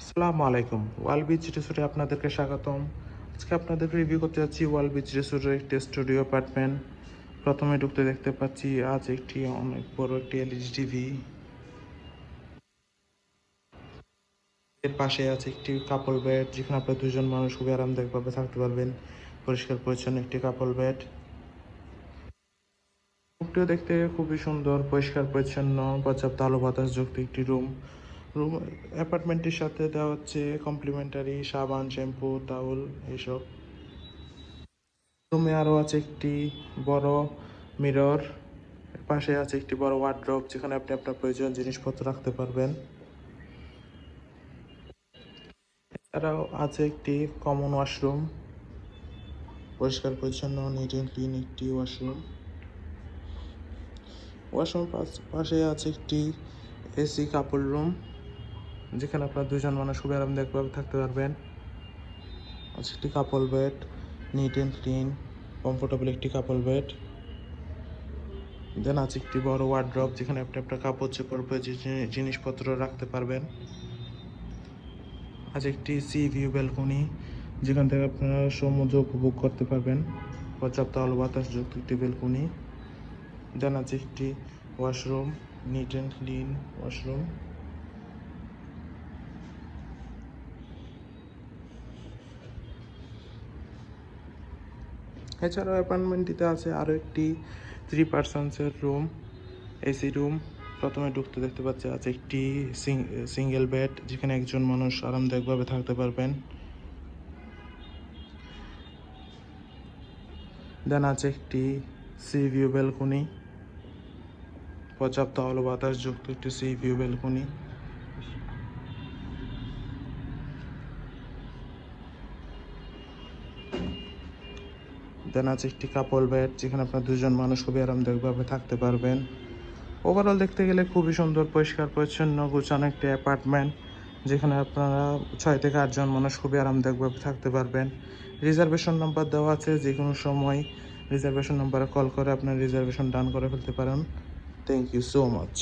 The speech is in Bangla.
আসসালামু আলাইকুম। ওয়াল বিচ রিসোর্টে আপনাদেরকে স্বাগতম। আজকে আপনাদেরকে রিভিউ করতে যাচ্ছি ওয়াল বিচ রিসোর্টের একটি স্টুডিও অ্যাপার্টমেন্ট প্রথমে ঢুকতে দেখতে পাচ্ছি আজ একটি অনেক বড় একটি এলইডি টিভি এর পাশে আছে একটি কাপল বেড যেখানে আপনার দুজন মানুষ খুবই আরামদায়কভাবে থাকতে পারবেন। পরিষ্কার পরিচ্ছন্ন একটি কাপল বেড দেখতে খুবই সুন্দর, পরিষ্কার পরিচ্ছন্ন, পর্যাপ্ত আলো বাতাস যুক্ত একটি রুম রুম অ্যাপার্টমেন্টের সাথে দেওয়া হচ্ছে কমপ্লিমেন্টারি সাবান শ্যাম্পু টাওয়েল এইসব রুমে আরও আছে একটি বড় মিরর পাশে আছে একটি বড় ওয়ার্ড্রপ যেখানে আপনি আপনার প্রয়োজন জিনিসপত্র রাখতে পারবেন। এছাড়াও আছে একটি কমন ওয়াশরুম পরিষ্কার, পরিচ্ছন্ন নিট অ্যান্ড ক্লিন একটি ওয়াশরুম ওয়াশরুম পাশে আছে একটি এসি কাপড় রুম যেখানে আপনার দুজন মানুষ খুবই আরামদায়কভাবে থাকতে পারবেন। আছে একটি couple bed neat and clean comfortable একটি কাপল বেড দেন আছে একটি বড় ওয়ার্ড্রপ যেখানে আপনি আপনার কাপড়, চোপড় জিনি- জিনিসপত্র রাখতে পারবেন। আছে একটি সি ভিউ ব্যালকনি যেখান থেকে আপনারা সমুদ্র উপভোগ করতে পারবেন। পর্যাপ্ত আলো বাতাস যুক্ত একটি ব্যালকনি দেন আছে একটি washroom neat and clean washroom এছাড়াও অ্যাপার্টমেন্টটিতে আছে আরও একটি থ্রি পার্সনসের রুম এসি রুম প্রথমে ঢুকতে দেখতে পাচ্ছি আছে একটি সিঙ্গেল বেড যেখানে একজন মানুষ আরামদায়কভাবে থাকতে পারবেন। দেন আছে একটি সি ভিউ ব্যালকনি পর্যাপ্ত আলো বাতাস যুক্ত একটি সি ভিউ ব্যালকনি দেন আছে একটি কাপল বেড যেখানে আপনার দুজন মানুষ খুবই আরামদায়কভাবে থাকতে পারবেন। ওভারঅল দেখতে গেলে খুবই সুন্দর, পরিষ্কার, পরিচ্ছন্ন, গোছানো একটি অ্যাপার্টমেন্ট যেখানে আপনারা ছয় থেকে আটজন মানুষ খুবই আরামদায়কভাবে থাকতে পারবেন। রিজার্ভেশন নাম্বার দেওয়া আছে যে কোনো সময় রিজার্ভেশন নাম্বারে কল করে আপনার রিজার্ভেশন ডান করে ফেলতে পারেন। Thank you so much